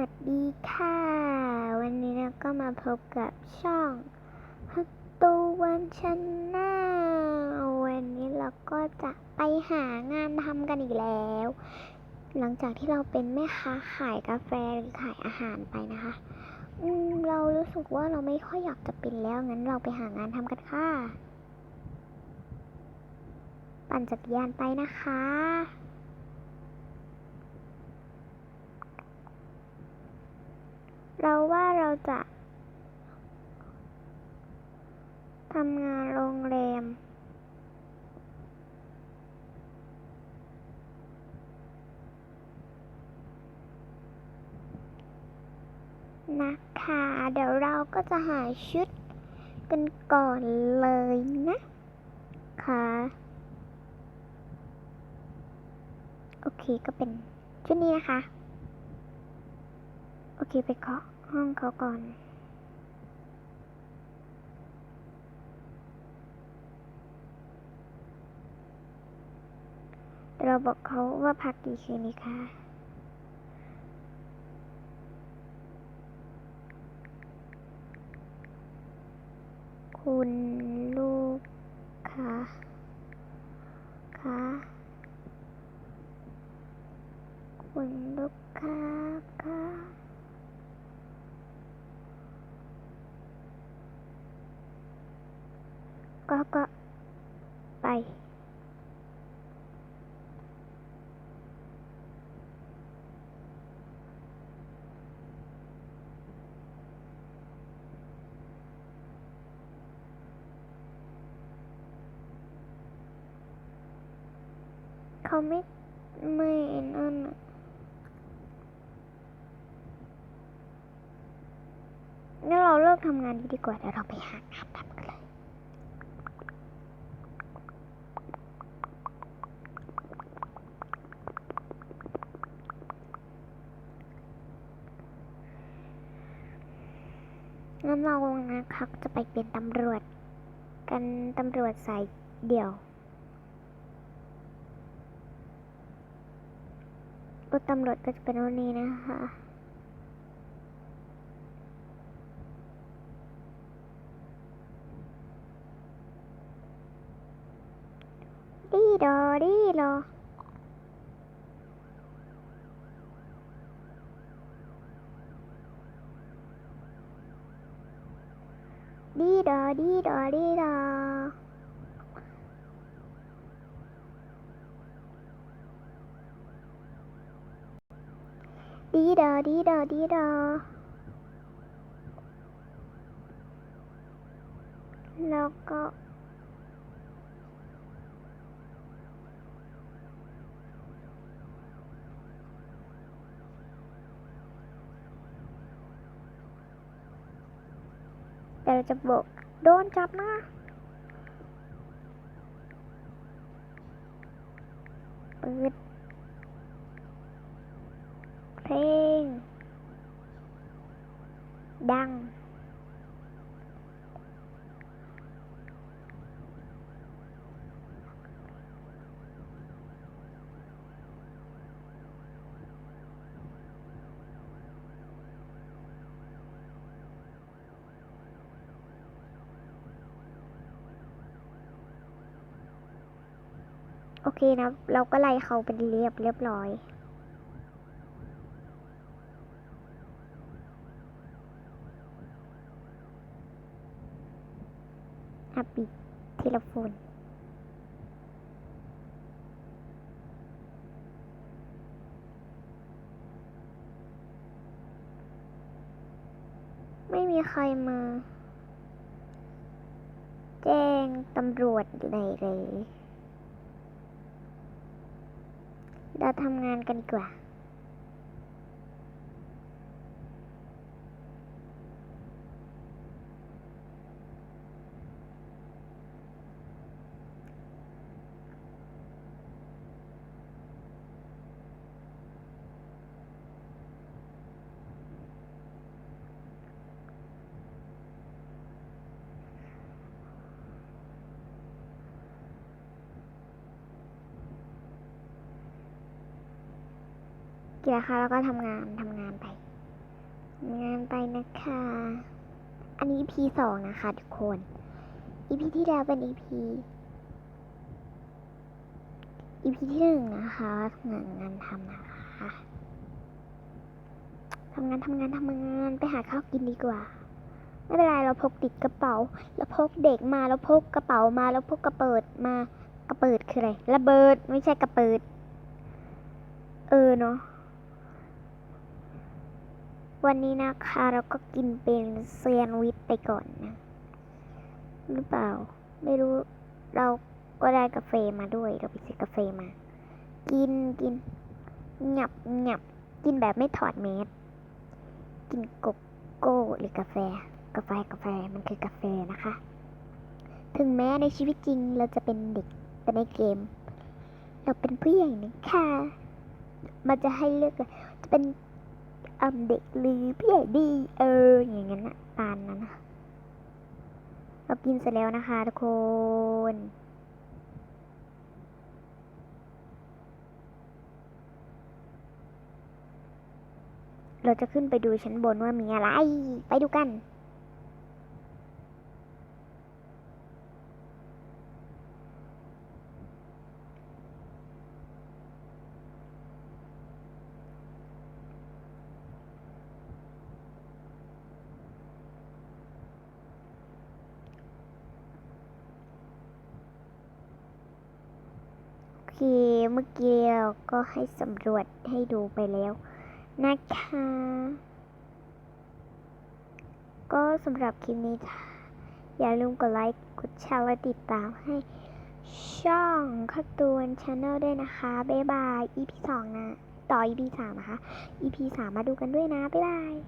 วัสดีค่ะ วันนี้เราก็มาพบกับช่องฮัตตูวันชนะวันนี้เราก็จะไปหางานทำกันอีกแล้ว หลังจากที่เราเป็นแม่ค้าขายกาแฟหรือขายอาหารไปนะคะอืมเรารู้สึกว่าเราไม่ค่อยอยากจะเป็นแล้ว งั้นเราไปหางานทำกันค่ะ ปั่นจักรยานไปนะคะ เราว่าเราจะทำงานโรงแรม นะคะ เดี๋ยวเราก็จะหาชุดกันก่อนเลยนะค่ะโอเคก็เป็นชุดนี้นะคะ เคไปเคาะห้องเขาก่อน เราบอกเขาว่าพักกี่คืนนี้คะคุณลูกค้าคะคุณลูกค้าคะ ก็ก็ไป เขาไม่ไม่นั่นอะงั้นเราเลิกทำงานนี้ดีกว่าเดี๋ยวเราไปหางานทำกัน งั้นเรานะคะจะไปเป็นตำรวจ กันตำรวจสายเดี่ยวรถตำรวจก็จะเป็นรถนี้นะคะดีดอดีดอ ดีดอดีดอดีดอดีดอดีดอดีดอแล้วก็ เดี๋ยวเราจะบอกโดนจับนะเปิดเพลงดัง โอเคนะ เราก็ไล่เขาเป็นเรียบเรียบร้อยอะปิดทีละโฟนไม่มีใครมา แจ้งตำรวจเลยเลย เราทำงานกันดีกว่า เกียร์ค่ะแล้วก็ทำงานทำงานไปงานไปนะคะ อันนี้ EP สองนะคะทุกคน EP ที่แล้วเป็น EP EP ที่หนึ่งนะคะงานงานทำนะคะทำงานทำงานทำงานไปหาข้าวกินดีกว่า ไม่เป็นไรเราพกติดกระเป๋าเราพกเด็กมาเราพกกระเป๋ามาเราพกกระเปิดมากระเปิดคืออะไรระเบิดไม่ใช่กระเปิด เออเนาะ วันนี้นะคะเราก็กินเป็นแซนด์วิชไปก่อนนะ หรือเปล่า ไม่รู้เราก็ได้กาแฟมาด้วย เราไปซื้อกาแฟมา กินกินหยับหยับกินแบบไม่ถอดเมสกินโกโก้หรือกาแฟ กาแฟกาแฟมันคือกาแฟนะคะ ถึงแม้ในชีวิตจริงเราจะเป็นเด็กแต่ในเกม เราเป็นผู้ใหญ่นะคะมันจะให้เลือกเลยจะเป็น อ่าเด็กหรือพี่ใหญ่ดีเอออย่างนั้นนะตานนั้นนะเรากินเสร็จแล้วนะคะทุกคนเราจะขึ้นไปดูชั้นบนว่ามีอะไร ไปดูกัน โอเคเมื่อกี้เราก็ให้สำรวจให้ดูไปแล้วนะคะ ก็สำหรับคลิปนี้ อย่าลืมกดไลค์ กดแชร์และติดตามให้ช่องคัตูนชาแนลด้วยนะคะ บ๊ายบาย EP 2 นะ ต่อ EP 3 นะคะ EP 3 มาดูกันด้วยนะ บ๊ายบาย